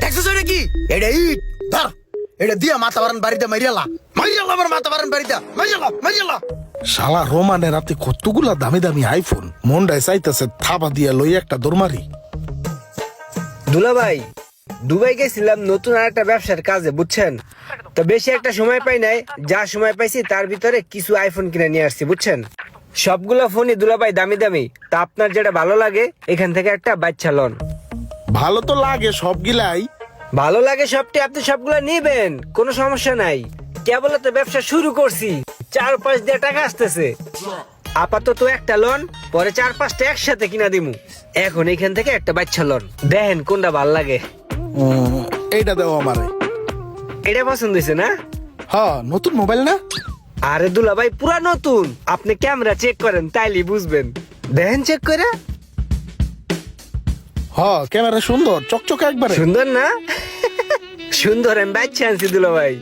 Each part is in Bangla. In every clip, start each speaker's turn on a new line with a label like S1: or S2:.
S1: দেখছিস এটা কি? এটা ইট। ধর। এটা দিয়া মাথা বারান বাড়িতে মারিয়ালা মারিয়ালা আমার মাথা বারান বাড়িতে। মারিয়ালা মারিয়ালা
S2: শালা রোমানের হাতে কতগুলা দামি দামি আইফোন চাইতেছে থাবা দিয়া লই একটা
S3: দুলা ভাই দুবাই গেছিলাম নতুন আর একটা ব্যবসার কাজে বুঝছেন? তো বেশি একটা সময় পাই নাই যা সময় পাইছি তার ভিতরে কিছু আইফোন কিনে নিয়ে আসছি বুঝছেন? সবগুলো ফোনই দুলা ভাই দামি দামি। তা আপনার যেটা ভালো লাগে এখান থেকে একটা বাচ্চা লন।
S2: ভালো তো লাগে সবগুলাই।
S3: ভালো লাগে সবটি আপনি সবগুলো নিবেন কোনো সমস্যা নাই। কেবল তো ব্যবসা শুরু করছি চার পাঁচ দিয়ে টাকা আসতেছে। আপাতত একটা লোন পরে চার পাঁচটা একসাথে কিনা দিমু। এখন এখান থেকে একটা বাচ্চা লোন। দেখেন কোনটা ভালো লাগে।
S2: এইটা দেও আমারে।
S3: এটা পছন্দ হয়েছে না?
S2: হ নতুন মোবাইল না?
S3: আরে দুলা ভাই পুরা নতুন আপনি ক্যামেরা চেক করেন তাইলে বুঝবেন দেখেন চেক করে
S2: হ ক্যামেরা সুন্দর চকচকে একবারে
S3: সুন্দর না সুন্দর আমি বাচ্চা আনছি দুলা ভাই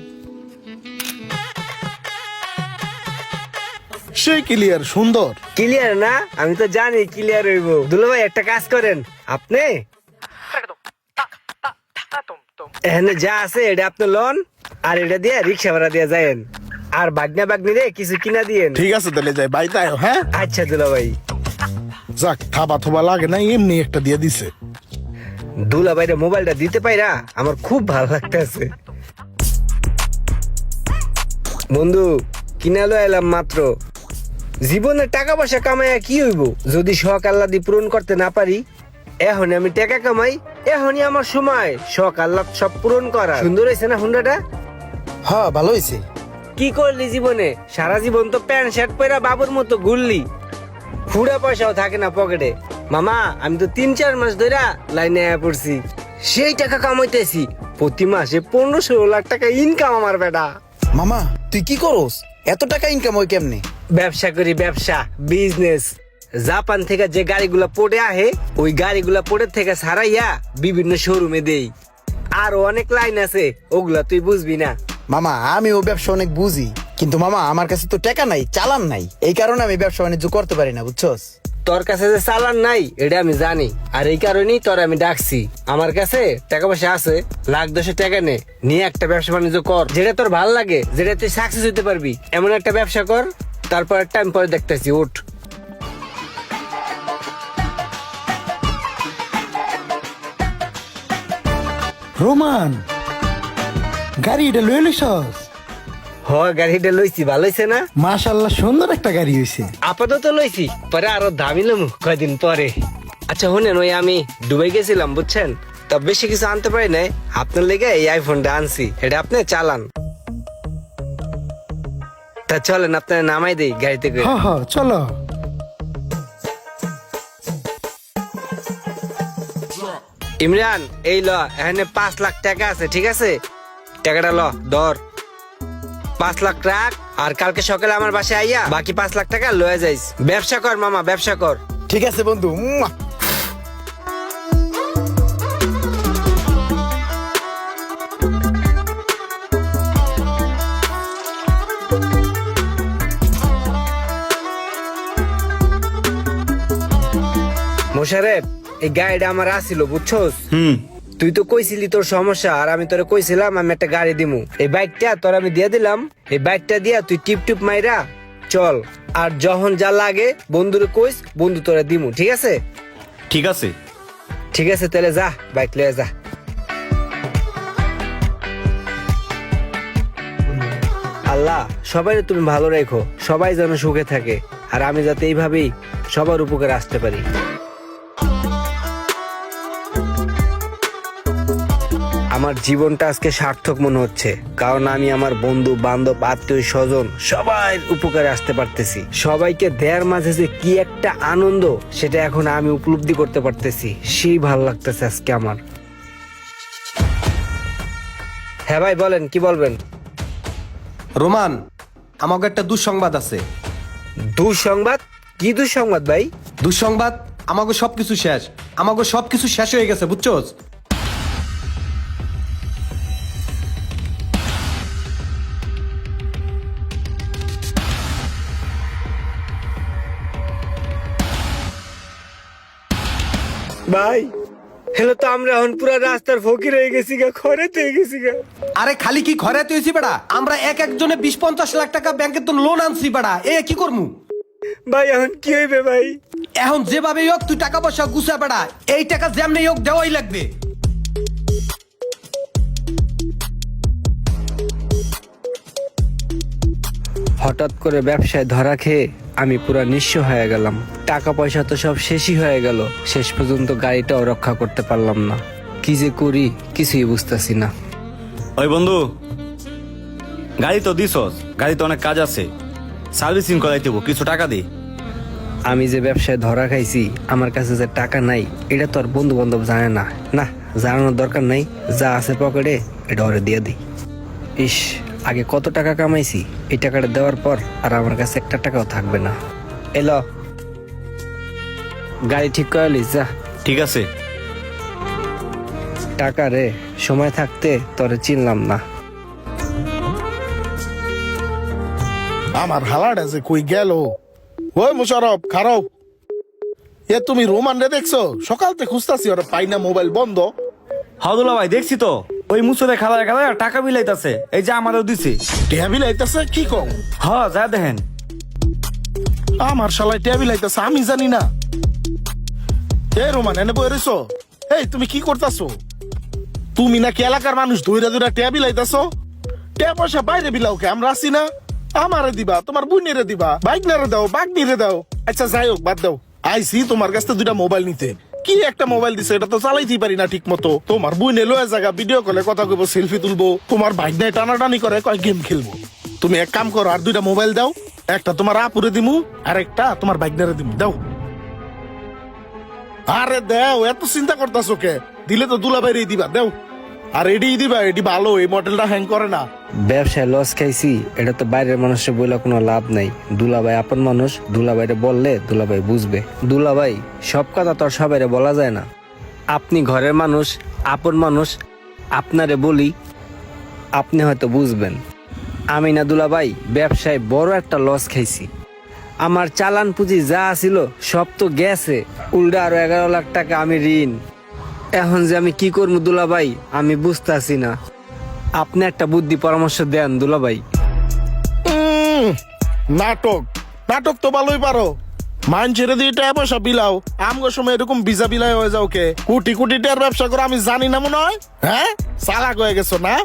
S2: সে ক্লিয়ার সুন্দর
S3: ক্লিয়ার না আমি তো জানি ক্লিয়ার হইব দুলা ভাই একটা কাজ করেন আপনি এখানে যা আছে এটা আপনি লন আর এটা দিয়ে রিক্সা ভাড়া দিয়ে যায়েন আর বাগনা বাগনি রে কিছু কিনা দিয়েন
S2: ঠিক আছে তাহলে যাই বাইতে আয় হ্যাঁ?
S3: আচ্ছা দুলা ভাই।
S2: যাক থাবা থবা লাগে না এমনি একটা দিয়ে দিছে।
S3: দুলা ভাইরে মোবাইলটা দিতে পাইরা আমার খুব ভালো লাগতেছে। বন্ধু কিনালো এলাম মাত্র। জীবনে টাকা পয়সা কামাইয়া কি হইব? যদি শখ আল্লাদি পূরণ করতে না পারি এখন আমি টাকা কামাই এখনই আমার সময়। শখ আল্লাহ সব পূরণ করা সুন্দর হয়েছে না হুন্ডাটা?
S1: হ্যাঁ ভালো হয়েছে
S3: কি করলি জীবনে? সারা জীবন তো প্যান্ট শার্ট পরা বাবুর মতো ঘুরলি। ফুড়া পয়সাও থাকে না পকেটে। মামা আমি তো তিন চার মাস ধরে লাইনে পড়ছি। সেই টাকা কামাইতেছি। প্রতি মাসে পনেরো ষোলো লাখ টাকা ইনকাম আমার বেটা।
S1: মামা তুই কি করস? এত টাকা ইনকাম হয় কেমনে?
S3: ব্যবসা করি ব্যবসা বিজনেস জাপান থেকে যে গাড়িগুলা পড়ে আহে ওই গাড়িগুলা পড়ে থেকে সারাইয়া বিভিন্ন শোরুমে দেই। আর অনেক লাইন আছে ওগুলা তুই বুঝবি না।
S1: মামা আমি ও ব্যবসা অনেক বুঝি কিন্তু মামা আমার কাছে তো টাকা নাই চালান নাই। এই কারণে আমি ব্যবসা বাণিজ্য করতে পারি না বুঝছস?
S3: তোর কাছে যে চালান নাই এটা আমি জানি। আর এই কারণেই তোর আমি ডাকছি। আমার কাছে টাকা পয়সা আছে লাখ দশের টাকা নে। নিয়ে একটা ব্যবসা বাণিজ্য কর। যেটা তোর ভালো লাগে যেটা তুই সাকসেস হতে পারবি। এমন একটা ব্যবসা কর তারপর টাইম পরে দেখতেছি উঠ।
S2: রোমান গাড়ি এটা লয়ে লইছস
S3: হ গাড়িটা লইছি ভালো না?
S2: সুন্দর একটা গাড়ি হইছে।
S3: আপাতত লইছি পরে আরও দামি লমু কয়দিন পরে। আচ্ছা শুনেন ওই আমি দুবাই গেছিলাম বুঝছেন? তা বেশি কিছু আনতে পারি নাই। আপনার লেগে এই আইফোনটা আনছি এটা আপনি চালান। তা চলেন আপনার নামাই দেই গাড়িতে করে।
S2: চলো।
S3: ইমরান এই ল এখানে পাঁচ লাখ টাকা আছে ঠিক আছে? টাকাটা ল ধর। পাঁচ লাখ রাখ আর কালকে সকালে আমার বাসায় আইয়া বাকি পাঁচ লাখ টাকা লয়ে যাইস। ব্যবসা কর মামা ব্যবসা কর।
S1: ঠিক আছে বন্ধু মুয়া।
S3: মোশারেফ এই গাড়িটা আমার আসিল বুঝছস? তুই তো কইছিলি তোর সমস্যা আর আমি তোরে কইছিলাম আমি একটা গাড়ি দিমু। এই বাইকটা তোর আমি দিয়ে দিলাম এই বাইকটা দিয়া তুই টিপ টিপ মাইরা চল। আর যখন যা লাগে বন্ধুরে কইস বন্ধু তোরে দিমু ঠিক আছে?
S4: ঠিক আছে।
S3: ঠিক আছে তাহলে যা বাইক লয়ে যা। আল্লাহ সবাই তুমি ভালো রেখো সবাই যেন সুখে থাকে আর আমি যাতে এইভাবেই সবার উপকারে আসতে পারি। আমার জীবনটা আজকে সার্থক মনে হচ্ছে কারণ আমি আমার বন্ধু বান্ধব আত্মীয় স্বজন সবাই উপকারে আসতে পারতেছি। সবাইকে দেয়ার মাঝে যে কি একটা আনন্দ সেটা এখন আমি উপলব্ধি করতে পারতেছি। সেই ভালো লাগতেছে আজকে আমার। হ্যাঁ ভাই বলেন কি বলবেন?
S4: রোমান আমাকে একটা দুঃসংবাদ আছে।
S3: দুঃসংবাদ? কি দুঃসংবাদ ভাই?
S4: দুঃসংবাদ আমাকে সবকিছু শেষ। আমাকে সবকিছু শেষ হয়ে গেছে বুঝছোস?
S3: ভাই হ্যালো তো আমরা এখন পুরো রাস্তার ফকির হয়ে গেছি গা খরে হয়ে গেছি গা।
S4: আরে খালি কি ঘরে তুইছি বেড়া? আমরা এক একজনে বিশ পঞ্চাশ লাখ টাকা ব্যাংকের তো লোন আনছি বেড়া। এ কি করমু?
S3: ভাই এখন কি হইবে ভাই?
S4: এখন যেভাবে হোক তুই টাকা পয়সা গুছা বেড়া। এই টাকা যেমনি হোক দেওয়াই লাগবে।
S3: হঠাৎ করে ব্যবসায় ধরা খেয়ে আমি পুরা নিঃস্ব হয়ে গেলাম। টাকা পয়সা তো সব শেষই হয়ে গেল। শেষ পর্যন্ত গাড়িটাও রক্ষা করতে পারলাম না। কি যে করি কিছুই বুঝতেছি না।
S5: ওই বন্ধু গাড়ি তো দিছস গাড়িতে অনেক কাজ আছে। সার্ভিসিং করাই দেবো কিছু টাকা দি।
S3: আমি যে ব্যবসায় ধরা খাইছি আমার কাছে যে টাকা নাই এটা তো আর বন্ধু বান্ধব জানে না। না জানানোর দরকার নাই যা আছে পকেটে এটা ওরে দিয়ে দিই। ইস আগে কত টাকা কামাইছি? এই টাকাটা দেওয়ার পর আর আমার কাছে একটা টাকাও থাকবে না। এলো গাড়ি ঠিক করালিস যা।
S5: ঠিক আছে।
S3: টাকা রে সময় থাকতে তোরে চিনলাম না।
S2: আমার হালাটা যে কই গেল? ওই মুশারফ খারাপ। এ তুমি রোমান রে দেখছ? সকাল থেকে খুঁজতাছি ওরা পাই না মোবাইল বন্ধ।
S5: হাউদুল্লা ভাই দেখছি তো। ওই মুসুরে খালায় খালায় টাকা বিলাইতাছে এই যে আমারও দিছে।
S2: টেবিল আইতাছে কি কম?
S5: হ যা দেখেন।
S2: আমার শালায় টেবিল আইতাছে আমি জানি না। এ রোমান এনে বই রইছো? এই তুমি কি করতাছো? তুমি নাকি এলাকার মানুষ ধইরা ধইরা টেবিল আইতাছো টে পয়সা বাইরে বিলাও কে? আমরা আছি না। আমারে দিবা তোমার বুনিরে দিবা বাইক নারে দাও বাগ নিরে দাও। আচ্ছা যাই হোক বাদ দাও। আইসি তোমার কাছ থেকে দুইটা মোবাইল নিতে। কি একটা মোবাইল দিছে? এটা তো চালাইতেই পারি না ঠিক মতো তোমার বুনে লয়ে জায়গা ভিডিও কলে কথা কইবো সেলফি তুলবো। তোমার বাইক নাই টানাটানি করে, কয় গেম খেলব। তুমি এক কাম করো, আর দুইটা মোবাইল দাও। একটা তোমার আপুরে দিমু, আর একটা তোমার বাইক নারে দিমু। দাও। আরে দেও, এত চিন্তা করতাছো কে? দিলে তো দুলা বাইরে দিবা। দেও। আর এডি দিবা, এডি ভালো, এই মডেলটা হ্যাং করে না।
S3: ব্যবসায় লস খাইছি, এটা তো বাইরের মানুষের বলে কোনো লাভ নাই। দুলাভাই আপন মানুষ, দুলাভাইরে বললে দুলাভাই বুঝবে। দুলাভাই, সব কথা তো আর সবাইরে বলা যায় না। আপনি ঘরের মানুষ, আপন মানুষ, আপনারে বলি, আপনি হয়তো বুঝবেন। আমি না দুলাভাই, ব্যবসায় বড় একটা লস খাইছি। আমার চালান পুঁজি যা ছিল সব তো গেছে। উল্টা আরও এগারো লাখ টাকা আমি ঋণ। এখন যে আমি কি করব দুলাভাই, আমি বুঝতেছি না। আপনি একটা বুদ্ধি পরামর্শ দেন দুলাভাই।
S2: নাটক। নাটক তো ভালোই পারো। মান ছেড়ে দিয়ে টাকা পয়সা বিলাও। আমগো সময় এরকম ভিজা বিলাই হয়ে যাও কে? কোটি কোটি টাকার ব্যবসা করে, আমি জানি না মনে হয়। হ্যাঁ? চালাক হয়ে গেছো না?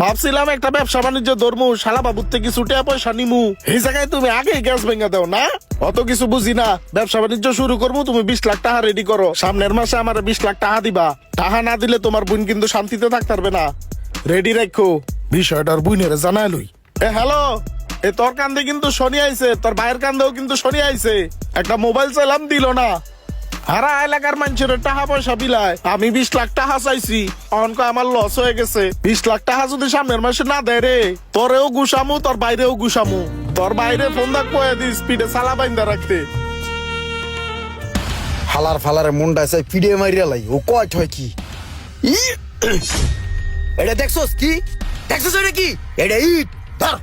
S2: ভাবছিলাম একটা ব্যবসা বাণিজ্য ধর্মু, শালা বাবুর থেকে কিছু টাকা পয়সা নিমু। এই জায়গায় তুমি আগেই গ্যাস ভেঙে দাও, না? অত কিছু বুঝি না। ব্যবসা বাণিজ্য শুরু করব তুমি বিশ লাখ টাকা রেডি করো। সামনের মাসে আমার বিশ লাখ টাকা দিবা। টাকা না দিলে তোমার বোন কিন্তু শান্তিতে থাকতে পারবে না। রেডি রাখো। বিষয়টার বুইনের জানাই লই। এ হ্যালো এ, তোর কান্দে কিন্তু শনি আইছে, তোর ভাইয়ের কান্দেও কিন্তু শনি আইছে। একটা মোবাইল চাইলাম, দিল না। হারা এলাকার মানুষের টাকা পয়সা বিলায়। আমি বিশ লাখ টাকা চাইছি। অনক আমার লস হয়ে গেছে। বিশ লাখ টাকা যদি সামনের মাসে না দেয় রে, তোরেও গুসামু তোর বাইরেও গুসামু তোর বাইরে ফোন দাগ কয়ে দিস স্পিডে সালা বাইন্দা রাখতে।
S1: হালার ফালারে মুন্ডা চাই পিডিয়ে মারিয়া লাই। ও কয় হয় কি! এটা দেখছস কি? দেখছস এটা কি? এটা ইট। ধর।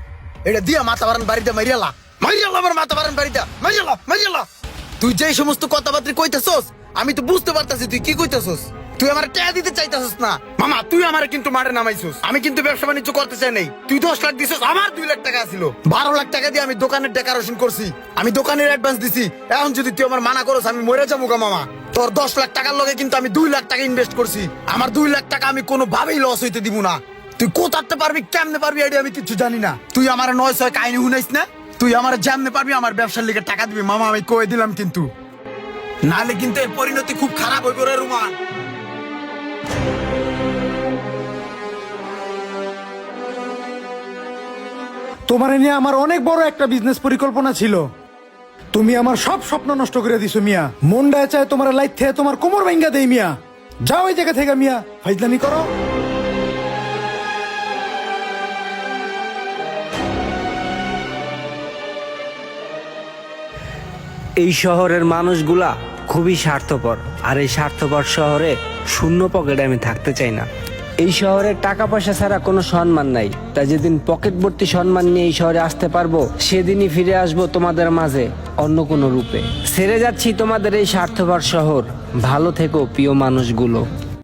S1: এটা দিয়া মাথা বারান বাড়িতে মারিয়ালা মারিয়ালা আমার মাথা বারান বাড়িতে। মারিয়ালা মারিয়ালা তুই যে সমস্ত কথাবার্তা কইতেছস, আমি তো বুঝতে পারতাছি তুই কি কইতেছস। তুই আমার টাকা দিতে চাইতেছস না। মামা, তুই আমার কিন্তু মারে নামাইছস। আমি কিন্তু ব্যবসা বাণিজ্য করতে চাই নাই। তুই দশ লাখ দিছস, আমার দুই লাখ টাকা ছিল বারো লাখ টাকা দিয়ে আমি দোকানের ডেকোরেশন করছি। আমি দোকানের অ্যাডভান্স দিছি। এখন যদি তুই আমার মানা করস, আমি মরে যাব গা মামা। তোর দশ লাখ টাকার লগে কিন্তু আমি দুই লাখ টাকা ইনভেস্ট করছি। আমার দুই লাখ টাকা আমি কোনো ভাবেই লস হইতে দিব না। তুই কোথাতে পারবি, কেমনে পারবি এটা আমি কিছু জানি না। তুই আমার নয় ছয় কাহিনী শুনাইস না? তুই আমার জানতে পারবি, আমার ব্যবসার লিগে টাকা দিবি। মামা, আমি কয়ে দিলাম কিন্তু। নাহলে কিন্তু এর পরিণতি খুব খারাপ হইব রে রুমান
S6: তোমার নিয়ে আমার অনেক বড় একটা বিজনেস পরিকল্পনা ছিল। তুমি আমার সব স্বপ্ন নষ্ট করে দিছো মিয়া। মনডায় চায় তোমার লাইট থেকে তোমার কোমর ভেঙ্গা দেই মিয়া। যাও ওই জায়গা থেকে মিয়া। ফাইজলামি করো।
S3: এই শহরের মানুষগুলা খুবই স্বার্থপর, আর এই স্বার্থপর শহরে শূন্য পকেটে আমি থাকতে চাই না। এই শহরে টাকা পয়সা ছাড়া কোনো সম্মান নাই। তাই যেদিন পকেট ভর্তি সম্মান নিয়ে এই শহরে আসতে পারব, সেদিনই ফিরে আসব তোমাদের মাঝে অন্য কোনো রূপে। ছেড়ে যাচ্ছি তোমাদের এই স্বার্থপর শহর। ভালো থেকো প্রিয় মানুষগুলো।